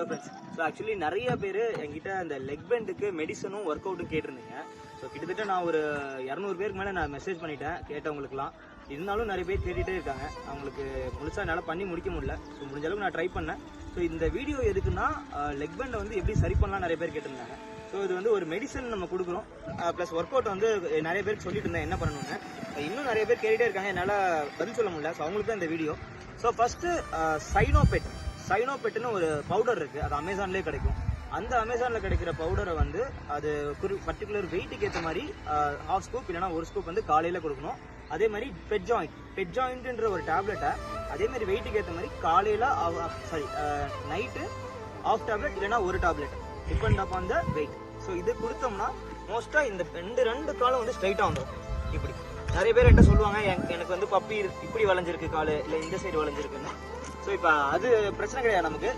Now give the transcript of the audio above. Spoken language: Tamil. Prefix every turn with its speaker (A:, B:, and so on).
A: ஹலோ ஃப்ரெண்ட்ஸ் ஸோ ஆக்சுவலி நிறைய பேர் என்கிட்ட அந்த லெக் பெண்டுக்கு மெடிசனும் ஒர்க் அவுட்டும் கேட்டிருந்தீங்க. ஸோ கிட்டத்தட்ட நான் ஒரு இரநூறு பேருக்கு மேலே நான் மெசேஜ் பண்ணிட்டேன் கேட்டவங்களுக்குலாம் இருந்தாலும் நிறைய பேர் தேடிட்டே இருக்காங்க. அவங்களுக்கு முழுசாக என்னால் பண்ணி முடிக்க முடியல. ஸோ முடிஞ்ச அளவுக்கு நான் ட்ரை பண்ணேன். ஸோ இந்த வீடியோ எதுக்குன்னா லெக் பெண்டை வந்து எப்படி சரி பண்ணலாம் நிறைய பேர் கேட்டிருந்தாங்க. ஸோ இது வந்து ஒரு மெடிசன் நம்ம கொடுக்குறோம். ப்ளஸ் ஒர்க் அவுட் வந்து நிறைய பேருக்கு சொல்லிட்டு இருந்தேன் என்ன பண்ணணும்னு. இன்னும் நிறைய பேர் கேட்டுகிட்டே இருக்காங்க. என்னால் பதில் சொல்ல முடியல. ஸோ அவங்களுக்கு தான் இந்த வீடியோ ஸோ ஃபஸ்ட்டு சைனோபெட் சைனோபெட்டுன்னு ஒரு பவுடர் இருக்குது அது அமேசான்லேயே கிடைக்கும். அந்த அமேசானில் கிடைக்கிற பவுடரை வந்து அது குறி பர்டிகுலர் வெயிட்டுக்கு ஏற்ற மாதிரி ஹாஃப் ஸ்கூப் இல்லைனா ஒரு ஸ்கூப் வந்து காலையில் கொடுக்கணும். அதே மாதிரி பெட் ஜாயிண்ட் பெட் ஜாயிண்ட்ன்ற ஒரு டேப்லெட்டை அதே மாதிரி வெயிட்டுக்கு ஏற்ற மாதிரி காலையில் சாரி நைட்டு ஆஃப் டேப்லெட் இல்லைனா ஒரு tablet depend on the weight so இது கொடுத்தோம்னா மோஸ்ட்டாக இந்த ரெண்டு ரெண்டு காலம் வந்து ஸ்ட்ரைட்டாக வந்துடும் இப்படி. நிறைய பேர் என்கிட்ட சொல்லுவாங்க எனக்கு எனக்கு வந்து பப்பி இப்படி வளைஞ்சிருக்கு காலு இல்லை இந்த சைடு வளைஞ்சிருக்குன்னு. ஸோ இப்போ அது பிரச்சனை கிடையாது நமக்கு.